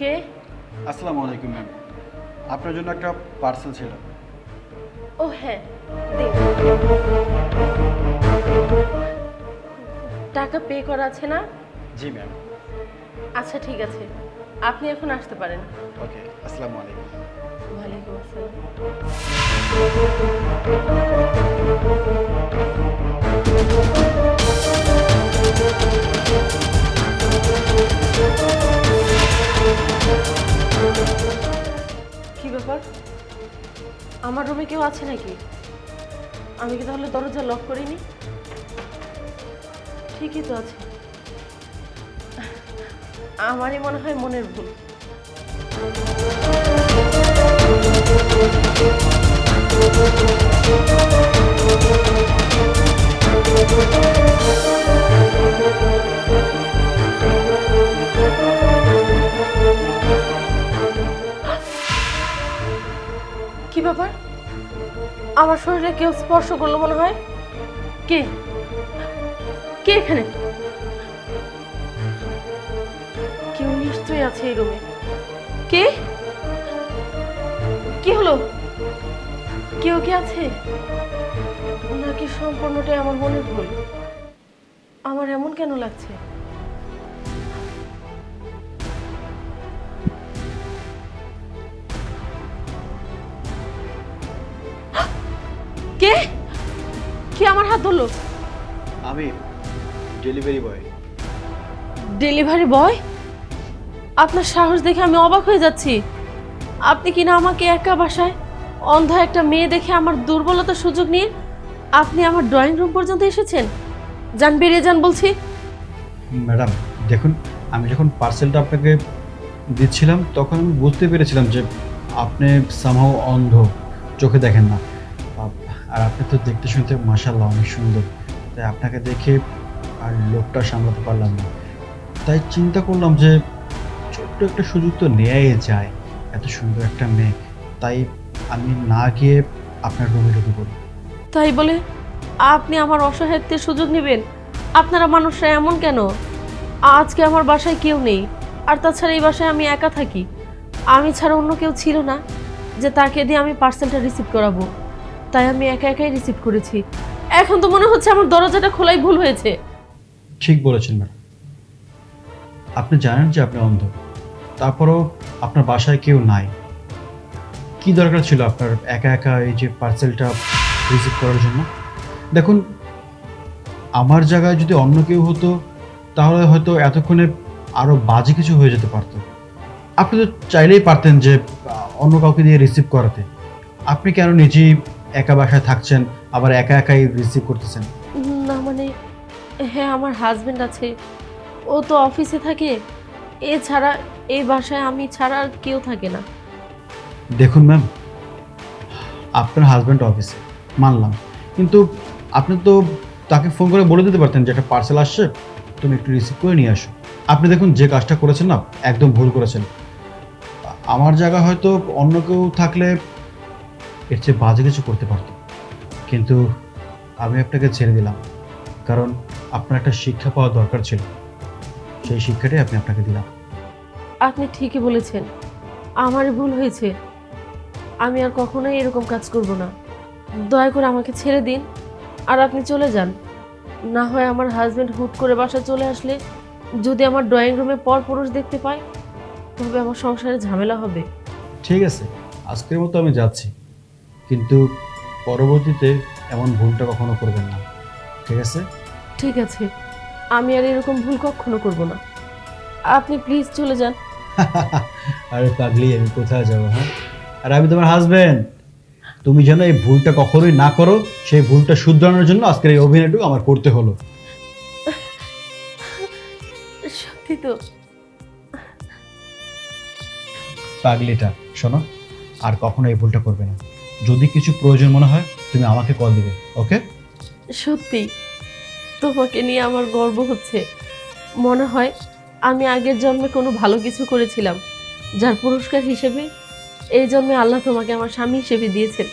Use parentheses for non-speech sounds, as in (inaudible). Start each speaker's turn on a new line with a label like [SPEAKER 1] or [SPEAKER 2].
[SPEAKER 1] কে?
[SPEAKER 2] আসসালামু আলাইকুম ম্যাম। আপনার জন্য একটা পার্সেল ছিল।
[SPEAKER 1] ও হ্যাঁ টাকা পে করা আছে না?
[SPEAKER 2] জি ম্যাম।
[SPEAKER 1] আচ্ছা ঠিক আছে। আপনি এখন আসতে পারেন।
[SPEAKER 2] ওকে আসসালামু আলাইকুম।
[SPEAKER 1] ওয়ালাইকুম আসসালাম। আমার রুমে কেউ আছে নাকি? আমি কি তাহলে দরজা লক করিনি? ঠিকই তো আছে। আমারই মনে হয় মনের ভুল। কি ব্যাপার? আমার শরীরে কেউ স্পর্শ করল মনে হয়? কে? কে এখানে? কেউ নিশ্চয়ই আছে এই রুমে। কে? কি হলো? কেউ কি আছে? নাকি সম্পূর্ণটাই আমার মনে ভুল আমার এমন কেন লাগছে? কে? কে আমার হাত ধরলো?
[SPEAKER 2] আমি ডেলিভারি বয়
[SPEAKER 1] ডেলিভারি বয় আপনার সাহস দেখে আমি অবাক হয়ে যাচ্ছি। আপনি কি না আমাকে একা বাসায় অন্ধ একটা মেয়ে দেখে আমার দুর্বলতার সুযোগ নিয়ে আপনি আমার ড্রয়িং রুম পর্যন্ত এসেছেন? যান বেরিয়ে যান বলছি।
[SPEAKER 2] ম্যাডাম দেখুন আমি যখন পার্সেলটা আপনাকে দিচ্ছিলাম তখন আমি বুঝতে পেরেছিলাম যে আপনি সামহাও অন্ধ চোখে দেখেন না। আর আপনি তো দেখতে শুনতে মাসাল্লাহ অনেক সুন্দর। তাই আপনাকে দেখে আর লোকটা সামলাতে পারলাম না। তাই চিন্তা করলাম যে ছোট্ট একটা সুযোগ তো নেয়াই যায়, এত সুন্দর একটা মেয়ে। তাই আমি না গিয়ে আপনার রুমে ঢুকে পড়ি।
[SPEAKER 1] তাই বলে আপনি আমার অসহায়ত্বের সুযোগ নেবেন? আপনারা মানুষরা এমন কেন? আজকে আমার বাসায় কেউ নেই, আর তাছাড়া এই বাসায় আমি একা থাকি। আমি ছাড়া অন্য কেউ ছিল না যে তাকে দিয়ে আমি পার্সেলটা রিসিভ করাবো। তাই আমি একা একাই রিসিভ করেছি। এখন তো মনে হচ্ছে আমার দরজাটা খোলাই ভুল হয়েছে।
[SPEAKER 2] ঠিক বলেছেন ম্যাডাম। আপনি জানেন যে আপনি অন্ধ। তারপরও আপনার বাসায় কেউ নাই। কি দরকার ছিল আপনার একা একা এই যে পার্সেলটা রিসিভ করার জন্য? দেখুন, আমার জায়গায় যদি অন্য কেউ হতো, তাহলে হয়তো এতক্ষণে আরও বাজে কিছু হয়ে যেতে পারতো। আপনি তো চাইলেই পারতেন যে অন্য কাউকে দিয়ে রিসিভ করাতে। আপনি কেন নিজেই একা বাসায় থাকছেন আবার একা একাই রিসিভ করতেছেন।
[SPEAKER 1] না মানে হ্যাঁ আমার হাজবেন্ড আছে। ও তো অফিসে থাকে। এছাড়া এই বাসায় আমি ছাড়া আর কেউ থাকে না।
[SPEAKER 2] দেখুন ম্যাম আপনার হাজব্যান্ড অফিসে মানলাম। কিন্তু আপনি তো তাকে ফোন করে বলে দিতে পারতেন যে একটা পার্সেল আসছে তুমি একটু রিসিভ করে নিয়ে আসো। আপনি দেখুন যে কাজটা করেছেন না একদম ভুল করেছেন। আমার জায়গা হয়তো অন্য কেউ থাকলে এর চেয়ে বাজে কিছু করতে পারতো। কিন্তু আমি আপনাকে ছেড়ে দিলাম কারণ আপনার একটা শিক্ষা পাওয়া দরকার ছিল। সেই শিক্ষাটাই আপনি আপনাকে দিলাম।
[SPEAKER 1] আপনি ঠিকই বলেছেন। আমারই ভুল হয়েছে। আমি আর কখনোই এরকম কাজ করব না। দয়া করে আমাকে ছেড়ে দিন আর আপনি চলে যান। না হয় আমার হাজবেন্ড হুট করে বাসা চলে আসলে যদি আমার ড্রয়িং রুমে পর পুরুষ দেখতে পায় তবে আমার সংসারে ঝামেলা হবে।
[SPEAKER 2] ঠিক আছে আজকের মতো আমি যাচ্ছি। কিন্তু পরবর্তীতে এমন ভুলটা কখনো করবেন না ঠিক আছে?
[SPEAKER 1] ঠিক আছে। আমি আর এরকম ভুল কখনো করব না। আপনি প্লিজ চলে যান। (laughs)
[SPEAKER 2] আরে পাগলি আমি কোথায় যাব হ্যাঁ? আর আমি তোমার হাজবেন্ড তুমি যেন এই ভুলটা কখনোই না করো সেই ভুলটা শুধরানোর জন্য আজকের এই অভিনয়টুকু আমার করতে হলো।
[SPEAKER 1] সত্যি তো।
[SPEAKER 2] পাগলিটা শোনো। আর কখনো এই ভুলটা করবে না। যদি কিছু প্রয়োজন মনে হয়, তুমি আমাকে কল দিবে ওকে
[SPEAKER 1] সত্যি, তোমাকে নিয়ে আমার গর্ব হচ্ছে। মনে হয় আমি আগের জন্মে কোনো ভালো কিছু করেছিলাম, যার পুরস্কার হিসেবে এই জন্মে আল্লাহ তোমাকে আমার স্বামী হিসেবে দিয়েছেন।